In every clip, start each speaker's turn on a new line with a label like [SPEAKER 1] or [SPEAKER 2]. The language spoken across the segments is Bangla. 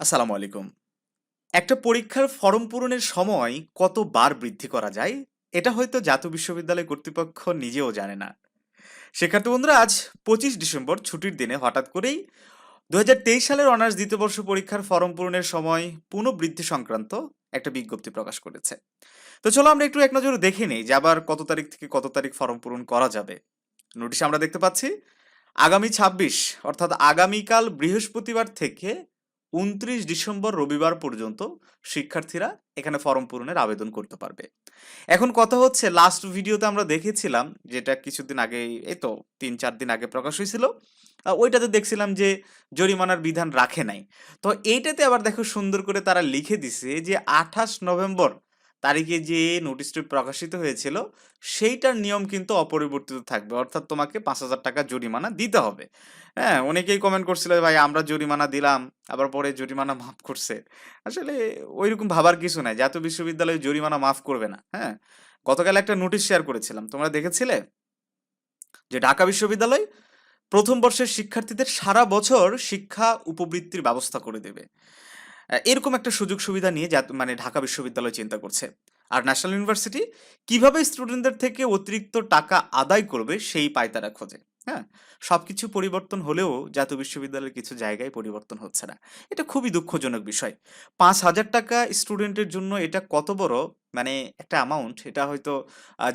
[SPEAKER 1] আসসালামু আলাইকুম। একটা পরীক্ষার ফরম পূরণের সময় কতবার বৃদ্ধি করা যায়, এটা হয়তো জাতীয় বিশ্ববিদ্যালয় কর্তৃপক্ষ নিজেও জানে না। শিক্ষার্থী বন্ধুরা, আজ পঁচিশ ডিসেম্বর ছুটির দিনে হঠাৎ করেই দু হাজার তেইশ সালের অনার্স দ্বিতীয় বর্ষ পরীক্ষার ফরম পূরণের সময় পুনঃবৃদ্ধি সংক্রান্ত একটা বিজ্ঞপ্তি প্রকাশ করেছে। তো চলো আমরা একটু এক নজরে দেখে নিই যে আবার কত তারিখ থেকে কত তারিখ ফরম পূরণ করা যাবে। নোটিশে আমরা দেখতে পাচ্ছি, আগামী ছাব্বিশ, অর্থাৎ আগামীকাল বৃহস্পতিবার থেকে উনত্রিশ ডিসেম্বর রবিবার পর্যন্ত শিক্ষার্থীরা এখানে ফর্ম পূরণের আবেদন করতে পারবে। এখন কথা হচ্ছে লাস্ট ভিডিওতে আমরা দেখেছিলাম, যেটা কিছুদিন আগে এই তো তিন চার দিন আগে প্রকাশ হয়েছিল ওইটাতে দেখছিলাম যে জরিমানার বিধান রাখে নাই। তো এইটাতে আবার দেখো সুন্দর করে তারা লিখে দিছে যে আঠাশ নভেম্বর তারিখে যে নোটিশটি প্রকাশিত হয়েছিল, সেইটার নিয়ম কিন্তু অপরিবর্তিত থাকবে। অর্থাৎ তোমাকে পাঁচ হাজার টাকা জরিমানা দিতে হবে। হ্যাঁ অনেকেই কমেন্ট করছিল, ভাই, আমরা জরিমানা দিলাম, আবার পরে জরিমানা মাফ করছে। আসলে ওইরকম ভাবার কিছু নাই জাতীয় বিশ্ববিদ্যালয় জরিমানা মাফ করবে না। হ্যাঁ গতকাল একটা নোটিশ শেয়ার করেছিলাম, তোমরা দেখেছিলে? যে ঢাকা বিশ্ববিদ্যালয় প্রথম বর্ষের শিক্ষার্থীদের সারা বছর শিক্ষা উপবৃত্তির ব্যবস্থা করে দেবে। এরকম একটা সুযোগ সুবিধা নিয়ে যা মানে ঢাকা বিশ্ববিদ্যালয় চিন্তা করছে। আর ন্যাশনাল ইউনিভার্সিটি কীভাবে স্টুডেন্টদের থেকে অতিরিক্ত টাকা আদায় করবে সেই পায়তারা খোঁজে। হ্যাঁ সব কিছু পরিবর্তন হলেও জাতীয় বিশ্ববিদ্যালয়ের কিছু জায়গায় পরিবর্তন হচ্ছে না। এটা খুবই দুঃখজনক বিষয়। পাঁচ হাজার টাকা স্টুডেন্টের জন্য এটা কত বড় মানে একটা অ্যামাউন্ট এটা হয়তো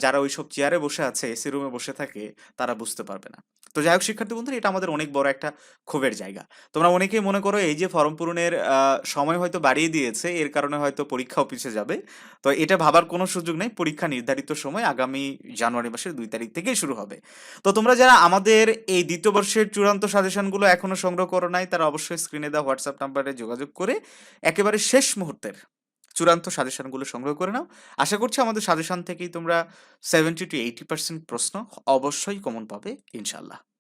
[SPEAKER 1] যারা ওইসব চেয়ারে বসে আছে এসি রুমে বসে থাকে, তারা বুঝতে পারবে না। তো যাই হোক শিক্ষার্থী বন্ধুরা, এটা আমাদের অনেক বড় একটা ক্ষোভের জায়গা। তোমরা অনেকেই মনে করো এই যে ফর্ম পূরণের সময় হয়তো বাড়িয়ে দিয়েছে, এর কারণে হয়তো পরীক্ষাও পিছিয়ে যাবে। তো এটা ভাবার কোনো সুযোগ নেই, পরীক্ষা নির্ধারিত সময় আগামী জানুয়ারি মাসের দুই তারিখ থেকেই শুরু হবে। তো তোমরা যারা আমাদের এই দ্বিতীয় বর্ষের চূড়ান্ত সাজেশনগুলো এখনও সংগ্রহ করো নাই, তারা অবশ্যই স্ক্রিনে দেওয়া হোয়াটসঅ্যাপ নাম্বারে যোগাযোগ করে, একেবারে শেষ মুহূর্তের চূড়ান্ত সাজেশনগুলো সংগ্রহ করে নাও। আশা করছি আমাদের সাজেশন থেকেই তোমরা সেভেন্টি টু এইটি পার্সেন্ট প্রশ্ন অবশ্যই কমন পাবে ইনশাল্লাহ